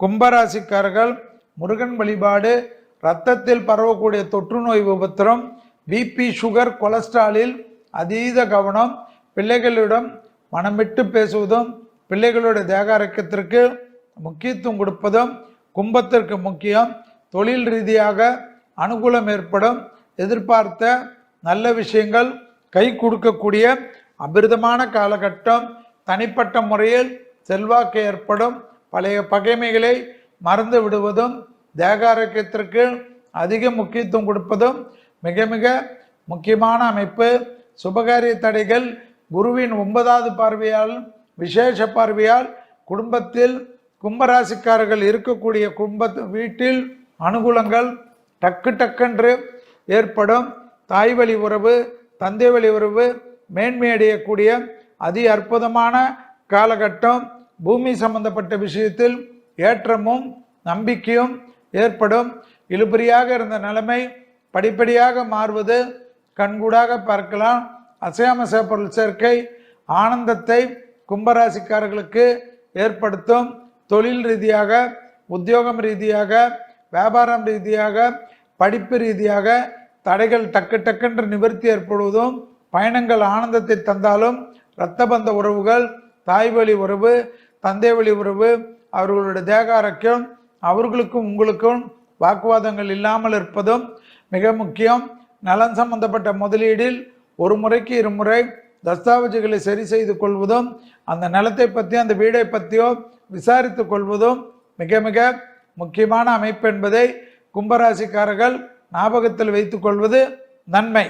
கும்பராசிக்காரர்கள் முருகன் வழிபாடு இரத்தத்தில் பரவக்கூடிய தொற்று நோய் உபத்திரம் பிபி சுகர் கொலஸ்ட்ராலில் அதீத கவனம் பிள்ளைகளிடம் மனமிட்டு பேசுவதும் பிள்ளைகளுடைய தேக ஆரோக்கியத்திற்கு முக்கியத்துவம் கொடுப்பதும் கும்பத்திற்கு முக்கியம். தொழில் ரீதியாக அனுகூலம் ஏற்படும் எதிர்பார்த்த நல்ல விஷயங்கள் கை கொடுக்கக்கூடிய அபிர்தமான காலகட்டம் தனிப்பட்ட முறையில் செல்வாக்கு ஏற்படும். பழைய பகைமைகளை மறந்து விடுவதும் தேகாரோக்கியத்திற்கு அதிக முக்கியத்துவம் கொடுப்பதும் மிக மிக முக்கியமான அமைப்பு. சுபகாரிய தடைகள் குருவின் ஒன்பதாவது பார்வையால் விசேஷ பார்வையால் குடும்பத்தில் கும்பராசிக்காரர்கள் இருக்கக்கூடிய குடும்ப வீட்டில் அனுகூலங்கள் டக்கு டக்கென்று ஏற்படும். தாய் வழி உறவு தந்தை வழி உறவு மேன்மையடையக்கூடிய அதி அற்புதமான காலகட்டம். பூமி சம்பந்தப்பட்ட விஷயத்தில் ஏற்றமும் நம்பிக்கையும் ஏற்படும். இழுபறியாக இருந்த நிலைமை படிப்படியாக மாறுவது. கண்கூடாக பார்க்கலாம். அசையாமச பொருள் சேர்க்கை ஆனந்தத்தை கும்பராசிக்காரர்களுக்கு ஏற்படுத்தும். தொழில் ரீதியாக உத்தியோகம் ரீதியாக வியாபாரம் ரீதியாக படிப்பு ரீதியாக தடைகள் டக்கு டக்கென்று நிவர்த்தி ஏற்படுவதும் பயணங்கள் ஆனந்தத்தை தந்தாலும் இரத்த பந்த உறவுகள் தாய்வழி உறவு தந்தை வழி உறவு அவர்களுடைய தேக அவர்களுக்கும் உங்களுக்கும் வாக்குவாதங்கள் இல்லாமல் இருப்பதும் மிக முக்கியம். நலன் சம்பந்தப்பட்ட முதலீடில் ஒரு முறைக்கு இருமுறை தஸ்தாவேஜுகளை சரி செய்து கொள்வதும் அந்த நிலத்தை பற்றியோ அந்த வீடை பற்றியோ விசாரித்து கொள்வதும் மிக மிக முக்கியமான அமைப்பு என்பதை கும்பராசிக்காரர்கள் ஞாபகத்தில் வைத்துக்கொள்வது நன்மை.